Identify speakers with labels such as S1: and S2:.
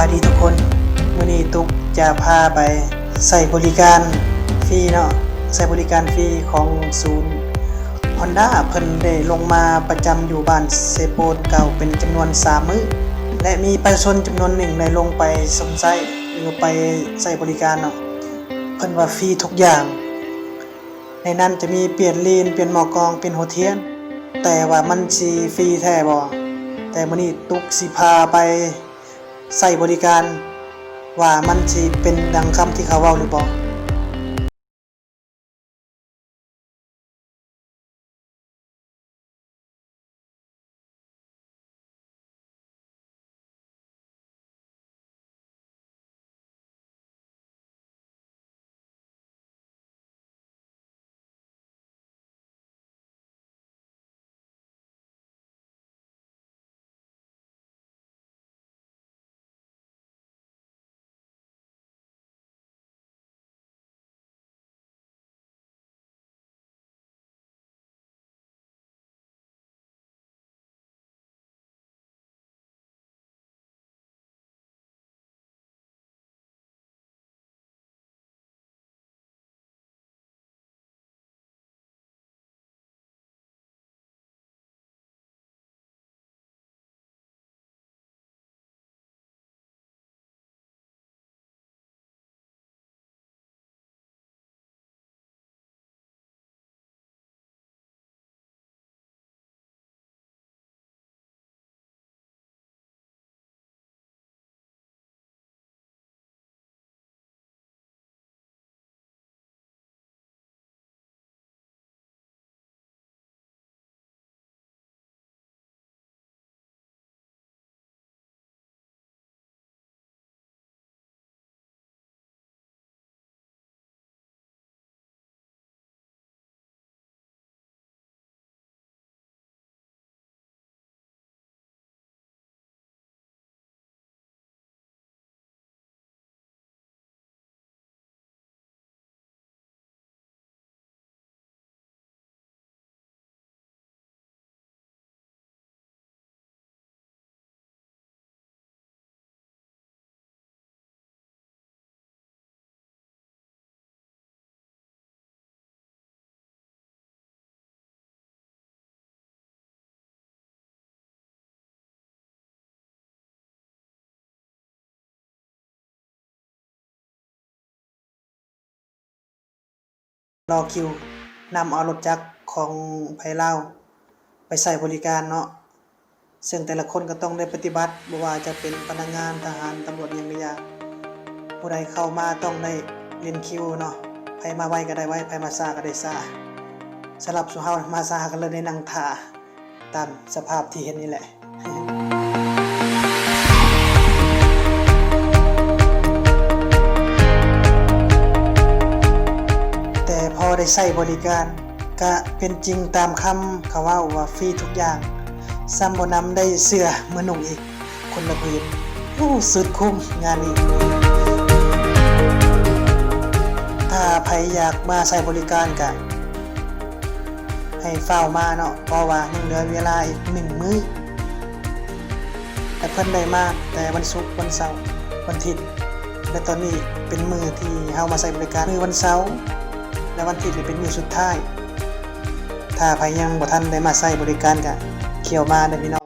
S1: ายดีทุกคนวันนี้ตุกจะพาไปใส่บริการฟรีเนาะใส่บริการฟรีของศูนย์ Honda เพิ่นได้ลงมาประจำอยู่บ้านเซโปนเก่าเป็นจำนวน3มื้อและมีประชาชนจำนวนหนึ่งได้ลงไปสมไส้หรือไปใส่บริการเนาะเพิ่นว่าฟรีทุกอย่าง ในนั้นจะมีเปลี่ยนลีนเปลี่ยนหมอกองเปลี่ยนหัวเทียน แต่ว่ามันสิฟรีแท้บ่แต่มื้อนี้ตุกสิพาไป ใส่บริการ ว่ามันสิเป็นดังคำที่เขาเว้าหรือบ่ รอคิวนำเอารถจักรของไผลาไปใส่บริการเนาะซึ่งแต่ละคนก็ต้องได้ปฏิบัติบ่ว่าจะเป็นพนักงานทหารตำรวจยังก็อยาผู้ใดเข้ามาต้องได้เรียนคิวเนาะไผมาไวก็ได้ไวไผมาช้าก็ได้ช้าสำหรับสุเฮามาช้าก็เลยได้นั่งท่าตามสภาพที่เห็นนี่แหละ ใช้บริการก็เป็นจริงตามคำเขาว่าว่าฟรีทุกอย่างซ้ำบนำได้เสื้อมานุ่งอีก คนละพื้นโอ้สุดคุ้มงานนี้ ถ้าใครอยากมาใช้บริการก็ให้เฝ้ามาเนาะเพราะว่ายังเหลือเวลาอีกหนึ่งมื้อ แต่เพิ่นได้มากแต่วันศุกร์วันเสาร์วันอาทิตย์และตอนนี้เป็นมือที่เฮามาใช้บริการมือวันเสาร์ และวันที่จะเป็นมือสุดท้าย ถ้าใครยังบ่ทันได้มาใช้บริการก็เขียวมาเด้อพี่น้อง